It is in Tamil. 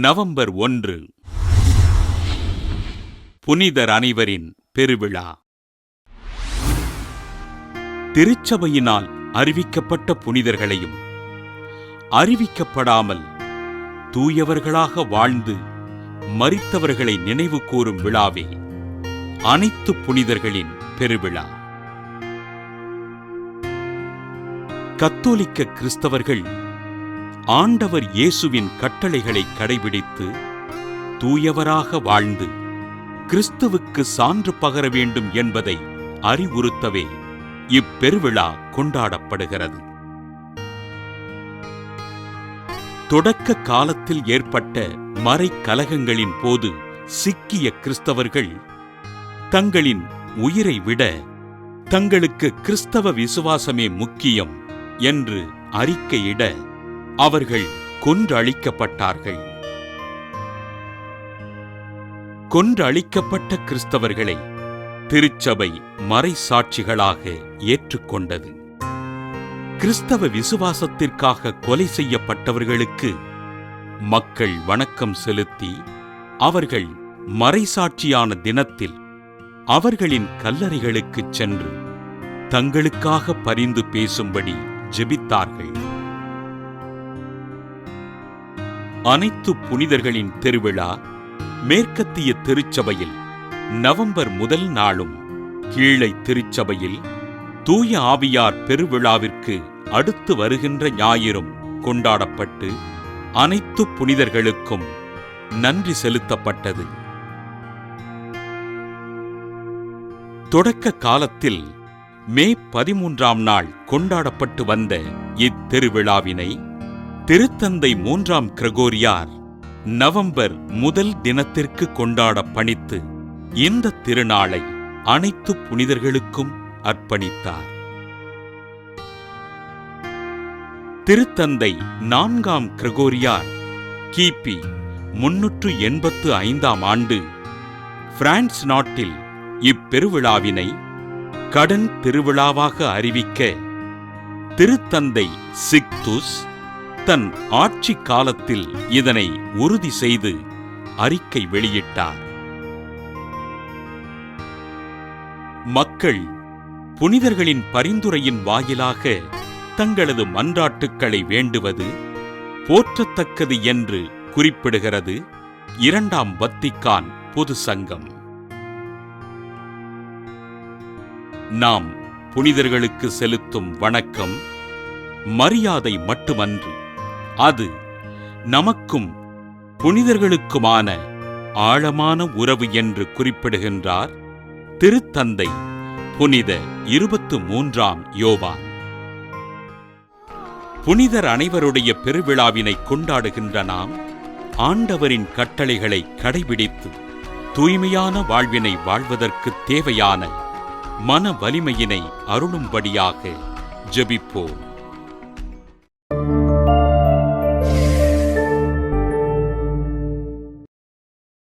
நவம்பர் ஒன்று. புனிதர் அனைவரின் பெருவிழா. திருச்சபையினால் அறிவிக்கப்பட்ட புனிதர்களையும் அறிவிக்கப்படாமல் தூயவர்களாக வாழ்ந்து மறித்தவர்களை நினைவு கூறும் விழாவே அனைத்து புனிதர்களின் பெருவிழா. கத்தோலிக்க கிறிஸ்தவர்கள் ஆண்டவர் இயேசுவின் கட்டளைகளை கடைபிடித்து தூயவராக வாழ்ந்து கிறிஸ்துவுக்கு சான்று பகர வேண்டும் என்பதை அறிவுறுத்தவே இப்பெருவிழா கொண்டாடப்படுகிறது. தொடக்க காலத்தில் ஏற்பட்ட மறைக்கலகங்களின் போது சிக்கிய கிறிஸ்தவர்கள் தங்களின் உயிரை விட தங்களுக்கு கிறிஸ்தவ விசுவாசமே முக்கியம் என்று அறிக்கையிட அவர்கள் கொன்றழிக்கப்பட்டார்கள். கொன்றழிக்கப்பட்ட கிறிஸ்தவர்களை திருச்சபை மறைசாட்சிகளாக ஏற்றுக்கொண்டது. கிறிஸ்தவ விசுவாசத்திற்காக கொலை செய்யப்பட்டவர்களுக்கு மக்கள் வணக்கம் செலுத்தி அவர்கள் மறைசாட்சியான தினத்தில் அவர்களின் கல்லறைகளுக்குச் சென்று தங்களுக்காக பரிந்து பேசும்படி ஜெபித்தார்கள். அனைத்து புனிதர்களின் திருவிழா மேற்கத்திய திருச்சபையில் நவம்பர் முதல் நாளும் கீழை திருச்சபையில் தூய ஆவியார் பெருவிழாவிற்கு அடுத்து வருகின்ற ஞாயிறும் கொண்டாடப்பட்டு அனைத்து புனிதர்களுக்கும் நன்றி செலுத்தப்பட்டது. தொடக்க காலத்தில் மே பதிமூன்றாம் நாள் கொண்டாடப்பட்டு வந்த இத்திருவிழாவினை திருத்தந்தை மூன்றாம் கிரகோரியார் நவம்பர் முதல் தினத்திற்கு கொண்டாட பணித்து இந்த திருநாளை அனைத்து புனிதர்களுக்கும் அர்ப்பணித்தார். திருத்தந்தை நான்காம் கிரகோரியார் கிபி முன்னூற்று எண்பத்து ஐந்தாம் ஆண்டு பிரான்ஸ் நாட்டில் இப்பெருவிழாவினை கடன் திருவிழாவாக அறிவிக்க திருத்தந்தை சிக்துஸ் தன் ஆட்சி காலத்தில் இதனை உறுதி செய்து அறிக்கை வெளியிட்டார். மக்கள் புனிதர்களின் பரிந்துரையின் வாயிலாக தங்களது மன்றாட்டுக்களை வேண்டுவது போற்றத்தக்கது என்று குறிப்பிடுகிறது இரண்டாம் வத்திக்கான் பொது சங்கம். நாம் புனிதர்களுக்கு செலுத்தும் வணக்கம் மரியாதை மட்டுமன்று. அது நமக்கும் புனிதர்களுக்குமான ஆழமான உறவு என்று குறிப்பிடுகின்றார் திருத்தந்தை புனித இருபத்து மூன்றாம் யோவான். புனிதர் அனைவருடைய பெருவிழாவினை கொண்டாடுகின்ற நாம் ஆண்டவரின் கட்டளைகளை கடைபிடித்து தூய்மையான வாழ்வினை வாழ்வதற்கு தேவையான மன வலிமையினை அருளும்படியாக ஜெபிப்போம்.